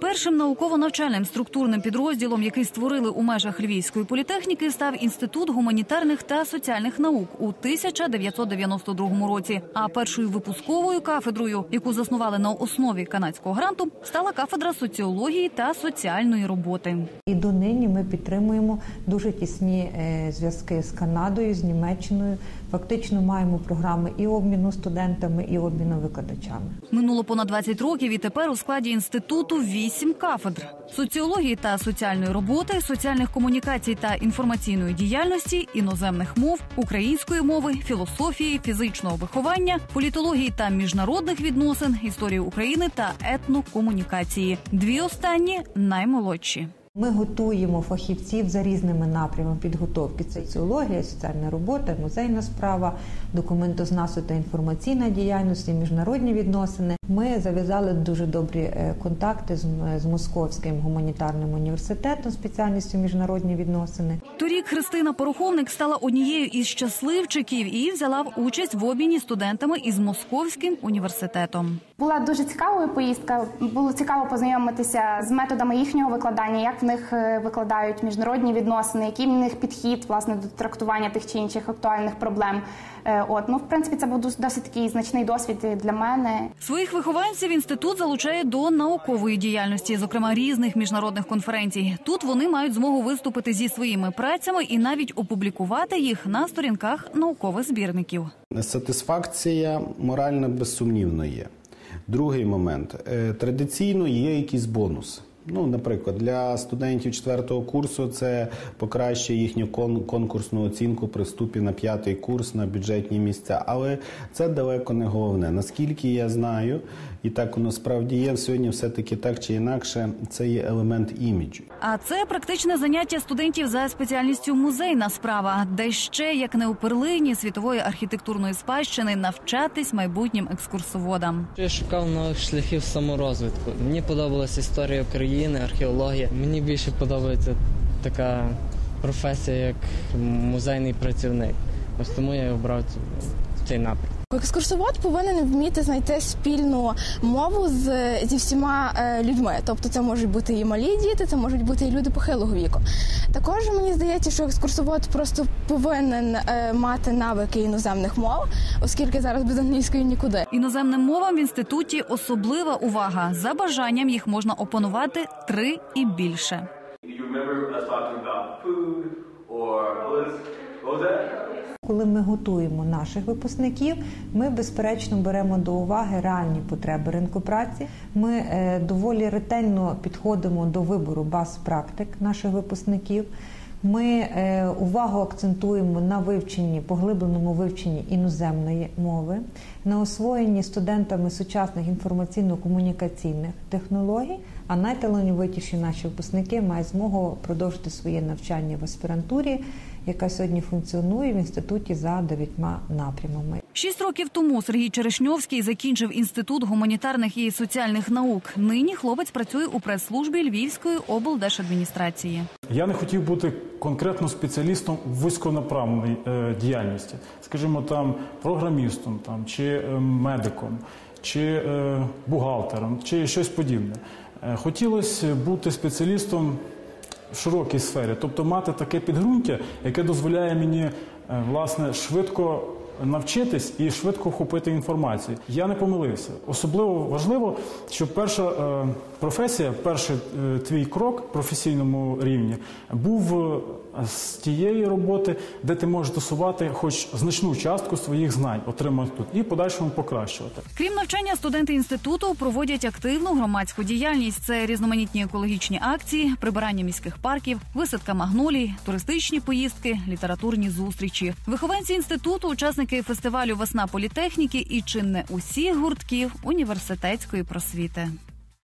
Першим науково-навчальним структурним підрозділом, який створили у межах Львівської політехніки, став інститут гуманітарних та соціальних наук у 1992 році. А першою випусковою кафедрою, яку заснували на основі канадського гранту, стала кафедра соціології та соціальної роботи. І донині ми підтримуємо дуже тісні е, зв'язки з Канадою, з Німеччиною. Фактично маємо програми і обміну студентами, і обміну викладачами. Минуло понад 20 років, і тепер у складі інституту вісім кафедр соціології та соціальної роботи, соціальних комунікацій та інформаційної діяльності, іноземних мов, української мови, філософії, фізичного виховання, політології та міжнародних відносин, історії України та етнокомунікації. Дві останні наймолодші. Ми готуємо фахівців за різними напрямами підготовки: це соціологія, соціальна робота, музейна справа, документознавство та інформаційна діяльність, міжнародні відносини. Ми зав'язали дуже добрі е, контакти з, з Московським гуманітарним університетом, спеціальністю міжнародні відносини. Торік Христина Пороховник стала однією із щасливчиків і взяла в участь в обміні студентами із Московським університетом. Була дуже цікавою поїздка. Було цікаво познайомитися з методами їхнього викладання, як в них е, викладають міжнародні відносини, який в них підхід власне до трактування тих чи інших актуальних проблем. Е, От ну в принципі це був досить такий значний досвід для мене. Своїх вихованців інститут залучає до наукової діяльності, зокрема різних міжнародних конференцій. Тут вони мають змогу виступити зі своїми працями і навіть опублікувати їх на сторінках наукових збірників. Сатисфакція моральна безсумнівно є. Другий момент Е, традиційно є якісь бонуси. Ну, наприклад, для студентів четвертого курсу це покращує їхню кон- конкурсну оцінку при вступі на п'ятий курс на бюджетні місця. Але це далеко не головне. Наскільки я знаю, і так воно справді є, сьогодні все-таки так чи інакше, це є елемент іміджу. А це практичне заняття студентів за спеціальністю музейна справа, де ще як не у перлині світової архітектурної спадщини навчатись майбутнім екскурсоводам. Я шукав нових шляхів саморозвитку. Мені подобалась історія України, археологія. Мені більше подобається така професія, як музейний працівник. Ось тому я обрав цей напрям. Екскурсовод повинен вміти знайти спільну мову з зі всіма е, людьми. Тобто, це можуть бути і малі діти, це можуть бути і люди похилого віку. Також мені здається, що екскурсовод просто повинен е, мати навики іноземних мов, оскільки зараз без англійської нікуди. Іноземним мовам в інституті особлива увага. За бажанням їх можна опанувати три і більше. Коли ми готуємо наших випускників, ми безперечно беремо до уваги реальні потреби ринку праці. Ми е, доволі ретельно підходимо до вибору баз практик наших випускників. Ми е, увагу акцентуємо на вивченні, поглибленому вивченні іноземної мови, на освоєнні студентами сучасних інформаційно-комунікаційних технологій. А найталановитіші наші випускники мають змогу продовжити своє навчання в аспірантурі, яка сьогодні функціонує в інституті за дев'ятьма напрямами. Шість років тому Сергій Черешньовський закінчив інститут гуманітарних і соціальних наук. Нині хлопець працює у прес-службі Львівської облдержадміністрації. Я не хотів бути конкретно спеціалістом в вузьконаправленій е, діяльності, скажімо, там програмістом, там чи е, медиком, чи е, бухгалтером, чи щось подібне. Хотілося бути спеціалістом в широкій сфері, тобто мати таке підґрунтя, яке дозволяє мені е, власне швидко навчитись і швидко вхопити інформацію. Я не помилився. Особливо важливо, щоб перша е, професія, перший е, твій крок професійному рівні був з тієї роботи, де ти можеш досувати хоч значну частку своїх знань, отримати тут і подальшому покращувати. Крім навчання, студенти інституту проводять активну громадську діяльність. Це різноманітні екологічні акції, прибирання міських парків, висадка магнолій, туристичні поїздки, літературні зустрічі. Вихованці інституту, учасники фестивалю Весна політехніки і чи не усіх гуртків університетської просвіти.